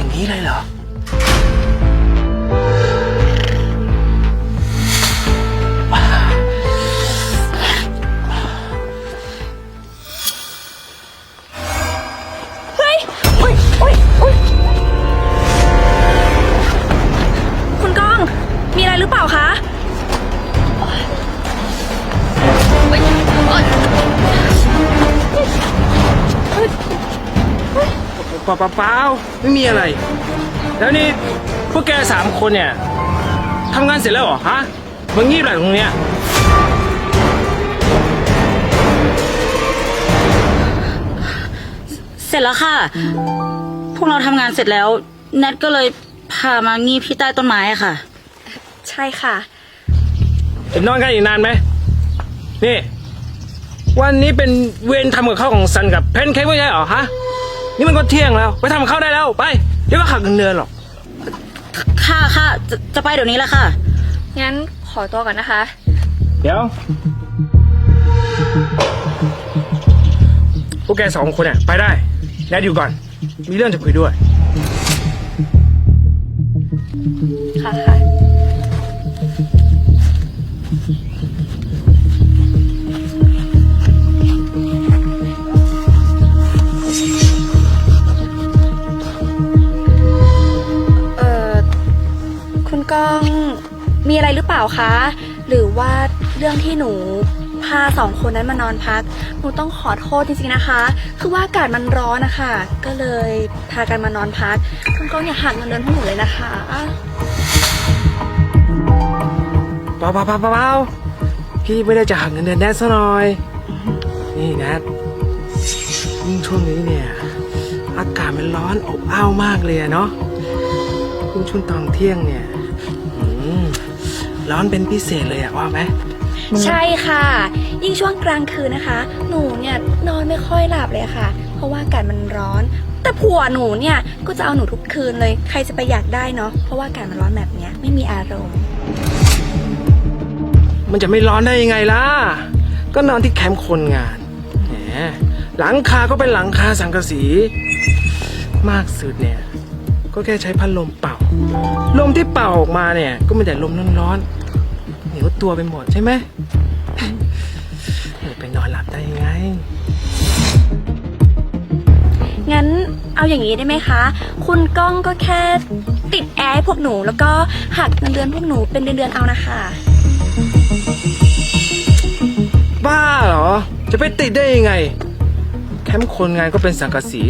อย่างนี้เลยเหรอเฮ้ยเฮ้ยเฮ้ยคุณก้อง มีอะไรหรือเปล่าคะ ปล่าเปล่าเปล่าไม่มีอะไร แล้วนี่พวกแกสามคนเนี่ยทำงานเสร็จแล้วเหรอฮะมึงงีบอะไรตรงเนี้ยเสร็จแล้วค่ะ พวกเราทำงานเสร็จแล้ว แนทก็เลยพามางีบที่ใต้ต้นไม้อะค่ะ ใช่ค่ะ จะนอนกันอีกนานไหมนี่ วันนี้เป็นเวรทำกับข้าวของซันกับแพนเค้กไม่ใช่เหรอฮะ นี่มันก็เที่ยงแล้ว ไปทำกับข้าวได้แล้ว ไป เดี๋ยวก็หักเงินเดือนหรอก ค่ะค่ะจะจะไปเดี๋ยวนี้แหละค่ะ งั้นขอตัวก่อนนะคะ เดี๋ยว พวกแกสองคนเนี่ยไปได้ แนทอยู่ก่อน มีเรื่องจะคุยด้วย ล่าคะ หรือว่าเรื่องที่หนูพาสองคนนั้นมานอนพัก หนูต้องขอโทษจริงๆนะคะ คือว่าอากาศมันร้อนนะคะ ก็เลยพากันมานอนพัก คุณก้องอย่าหักเงินเดือนพวกหนูเลยนะคะ เปล่าเปล่าเปล่าเปล่าพี่ไม่ได้จะหักเงินเดือนแนทซะหน่อย นี่แนทยิ่งช่วงนี้เนี่ย อากาศมันร้อนอบอ้าวมากเลยอะเนาะยิ่งช่วงตอนเที่ยงเนี่ยอืม ร้อนเป็นพิเศษเลยอะว่าไหมใช่ค่ะ ยิ่งช่วงกลางคืนนะคะ หนูเนี่ยนอนไม่ค่อยหลับเลยค่ะ เพราะว่าอากาศมันร้อน แต่ผัวหนูเนี่ยก็จะเอาหนูทุกคืนเลย ใครจะไปอยากได้เนาะ เพราะว่าอากาศมันร้อนแบบเนี้ยไม่มีอารมณ์ มันจะไม่ร้อนได้ยังไงล่ะ ก็นอนที่แคมป์คนงานแหมหลังคาก็เป็นหลังคาสังกะสี มากสุดเนี่ย ก็แค่ใช้พัดลมเป่า ลมที่เป่าออกมาเนี่ย ก็มีแต่ลมร้อนๆเหนียวตัวไปหมดใช่ไหมเออไปนอนหลับได้ยังไง งั้นเอาอย่างนี้ได้ไหมคะ คุณก้องก็แค่ติดแอร์ให้พวกหนูแล้วก็หักเงินเดือนพวกหนูเป็นเดือนๆเอานะคะ บ้าเหรอ จะไปติดได้ยังไง แคมป์คนงานก็เป็นสังกะสี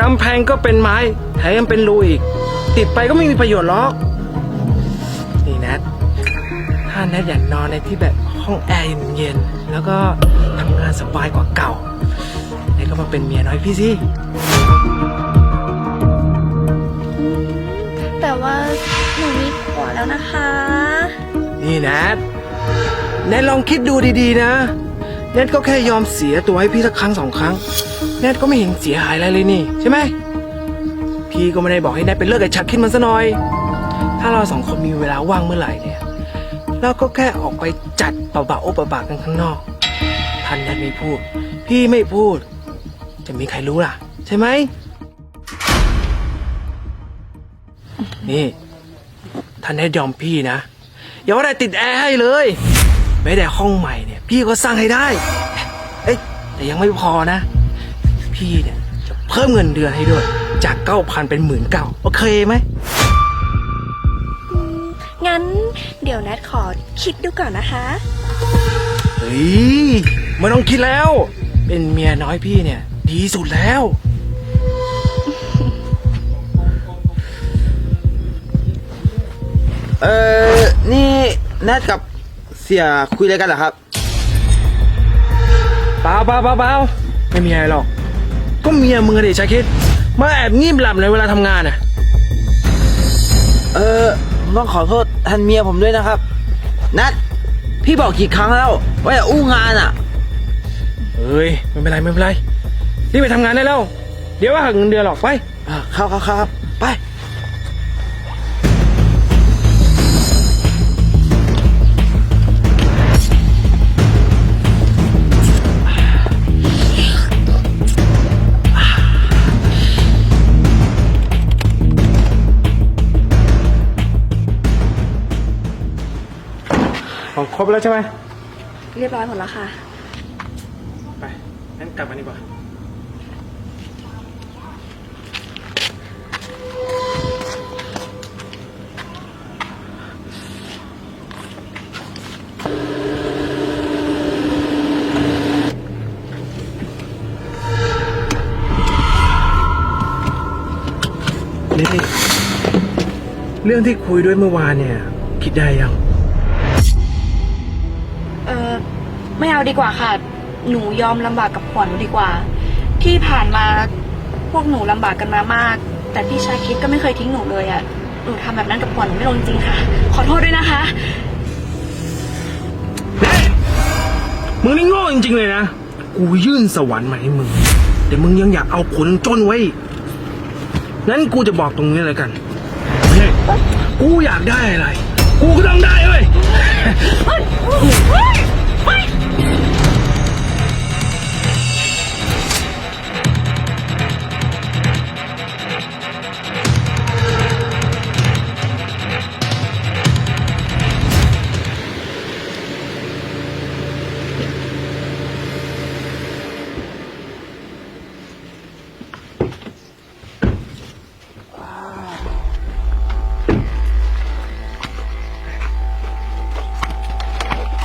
กำแพงก็เป็นไม้แถมยังเป็นรูอีก ติดไปก็ไม่มีประโยชน์หรอก นี่แนทถ้าแนทอยากนอนในที่แบบห้องแอร์เย็นๆแล้วก็ทำงานสบายกว่าเก่าแนทก็มาเป็นเมียน้อยพี่สิแต่ว่าหนูมีผัวแล้วนะคะ นี่แนทแนทลองคิดดูดีๆนะแนทก็แค่ยอมเสียตัวให้พี่สักครั้งสองครั้ง แนทก็ไม่เห็นเสียหายอะไรเลยนี่ ใช่ไหม พี่ก็ไม่ได้บอกให้แนทไปเลิกกับชักคิดมันซะหน่อย ถ้าเราสองคนมีเวลาว่างเมื่อไหร่เนี่ยเราก็แค่ออกไปจัดเป่าๆโอปะบะกันข้างนอกท่านแนทไม่พูด พี่ไม่พูด จะมีใครรู้ล่ะ ใช่ไหม นี่ท่านแนทยอมพี่นะ อย่าว่าแต่ติดแอร์ให้เลยแม้แต่ห้องใหม่เนี่ย พี่ก็สร้างให้ได้ เอ้ยแต่ยังไม่พอนะ พี่เนี่ยจะเพิ่มเงินเดือนให้ด้วย จากเก้าพันเป็นหมื่นเก้าโอเคไหม งั้นเดี๋ยวแนทขอคิดดูก่อนนะคะ เฮ้ยไม่ต้องคิดแล้ว เป็นเมียน้อยพี่เนี่ย ดีสุดแล้ว เออนี่แนทกับเสียคุยอะไรกันเหรอครับ เปล่าเปล่าเปล่าเปล่าไม่มีอะไรหรอก ก็เมียมึงอะดิชาคิด มาแอบงีบหลับในเวลาทำงานอะ เออผมต้องขอโทษแทนเมียผมด้วยนะครับแนทพี่บอกกี่ครั้งแล้วว่าอย่าอู้งานอะ เอ้ย ไม่เป็นไรไม่เป็นไรรีบไปทำงานได้แล้ว เดี๋ยวว่าหักเงินเดือนหรอกไป อ่าครับครับครับ ไป ครบแล้วใช่ไหมเรียบร้อยหมดแล้วค่ะ ไปงั้นกลับมาดีกว่านนี่ เรื่องที่คุยด้วยเมื่อวานเนี่ย คิดได้ยัง เอาดีกว่าค่ะ หนูยอมลำบากกับผัวหนูดีกว่า ที่ผ่านมาพวกหนูลำบากกันมามาก แต่พี่ชายคิดก็ไม่เคยทิ้งหนูเลยอะหนูทำแบบนั้นกับผัวหนูไม่ลงจริงๆค่ะ ขอโทษด้วยนะคะ มึงนี่โง่จริงๆเลยนะ กูยื่นสวรรค์มาให้มึง แต่มึงยังอยากเอาผลจนไว้อีกงั้นกูจะบอกตรงนี้เลยกันเฮ้ยกูอยากได้อะไร กูก็ต้องได้เว้ย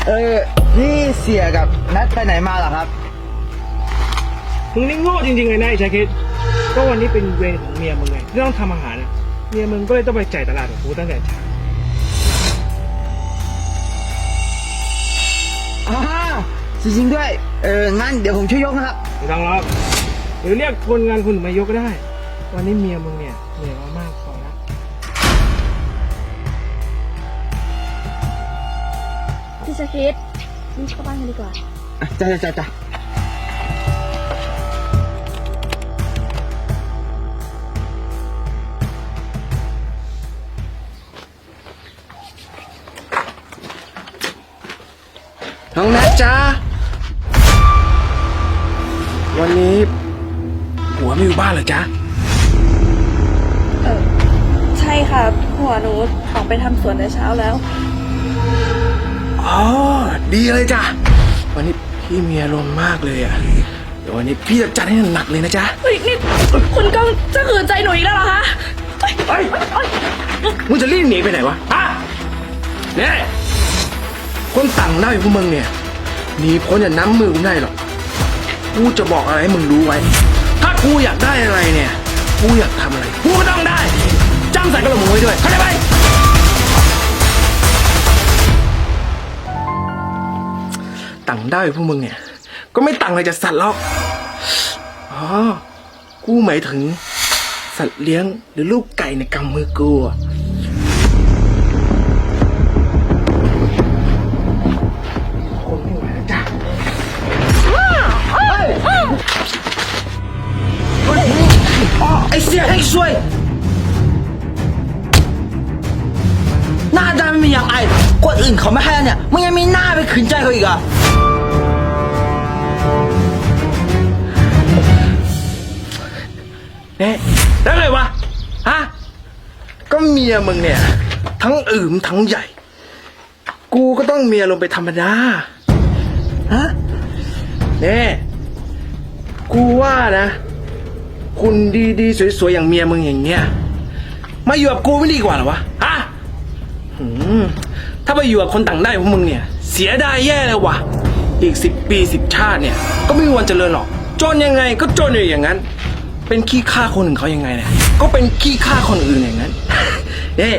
เออนี่เสียกับนัดไปไหนมาเหรอครับ มึงนี่โง่จริงๆเลยนะไอ้ชายคิดก็วันนี้เป็นเวรของเมียมึงไงที่ต้องทำอาหารนะเมียมึงก็เลยต้องไปจ่ายตลาดกับกูตั้งแต่เช้าอ้าวจริงๆด้วย เอองั้นเดี๋ยวผมช่วยยกนะครับ ไม่ต้องหรอกหรือเรียกคนงานคนอื่นมายกก็ได้ วันนี้เมียมึงเนี่ยเหนื่อยมามากพอ ชายคิดนี่เข้าบ้านกันดีกว่าจ้าจ้าจ้าจ้าน้องแนทจ้าวันนี้ผัวไม่อยู่บ้านเหรอจ๊ะเออใช่ค่ะผัวหนูออกไปทำสวนแต่เช้าแล้ว อ๋อ ดีเลยจ้ะ วันนี้พี่มีอารมณ์มากเลยอะ เดี๋ยววันนี้พี่จะจัดให้หนักเลยนะจ๊ะ เฮ้ยนี่คุณก้องจะขืนใจหนูอีกแล้วเหรอคะเฮ้ยเฮ้ยมึงจะรีบหนีไปไหนวะฮะเนี่ยคนต่างด้าวอย่างพวกมึงเนี่ยหนีพ้นจากน้ำมือกูไม่ได้หรอก กูจะบอกอะไรให้มึงรู้ไว้ ถ้ากูอยากได้อะไรเนี่ย กูอยากทำอะไร กูก็ต้องได้จำใส่กระหม่อมไว้ด้วย เข้าใจไหม ต่างด้พวกมึงเนี่ย ก็ไม่ต่างอะไรจากสัตว์หรอก อ๋อ กูหมายถึง สัตว์เลี้ยงหรือลูกไก่ในกำมือกูอะคนไม่ไหวแล้วจ้ะไอเสียไอ้ซวย หน้าด้านไม่มีอย่างไอคนอื่นเขาไม่ให้แล้วเนี่ยมึงยังมีหน้าไปขืนใจเขาอีกเหรอะ เน่แล้วไงวะฮะก็เมียมึงเนี่ย ทั้งอืมทั้งใหญ่ กูก็ต้องเมียลงไปธรรมดาฮะเน่กูว่านะ คุณดีๆสวยๆอย่างเมียมึงอย่างเนี้ยมาอยู่กับกูไม่ดีกว่าเหรอวะฮะหืมถ้าไปอยู่กับคนต่างด้าวพวกมึงเนี่ย เสียดายแย่เลยว่ะอีกสิบปีสิบชาติเนี่ย ก็ไม่มีวันเจริญหรอก จนยังไงก็จนอยู่อย่างนั้น เป็นขี้ฆ่าคนอื่นเขายังไงเนี่ยก็เป็นขี้ฆ่าคนอื่นอย่างนั้น เอ๊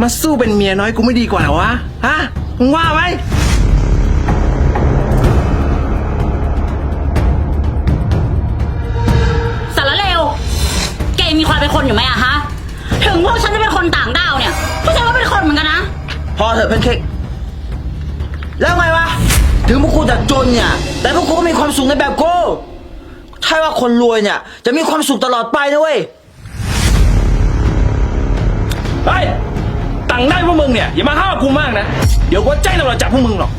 มาสู้เป็นเมียน้อยกูไม่ดีกว่าเหรอวะฮะมึงว่าไหมสารเลวแกมีความเป็นคนอยู่ไหมอะฮะ ถึงพวกฉันจะเป็นคนต่างด้าวเนี่ยพวกฉันก็เป็นคนเหมือนกันนะ พอเถอะเพนเค้กแล้วไงวะ ถึงพวกกูจะจนเนี่ย แต่พวกกูก็มีความสุขในแบบกูใช่ว่าคนรวยเนี่ย จะมีความสุขตลอดไปนะเว้ยเฮ้ยต่างได้พวกมึงเนี่ย อย่ามาห้าวกับกูมากนะ เดี๋ยวกูแจ้งตำรวจจับพวกมึงหรอก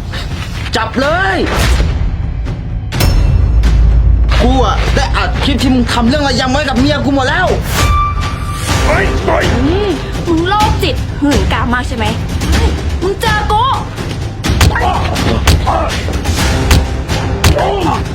จับเลย กูอะได้อัดคลิปที่มึงทำเรื่องระยำไว้กับเมียกูหมดแล้วเฮ้ยเฮ้ยมึงโรคจิตหื่นกามมากใช่ไหมเฮ้ยมึงเจอกู Oh!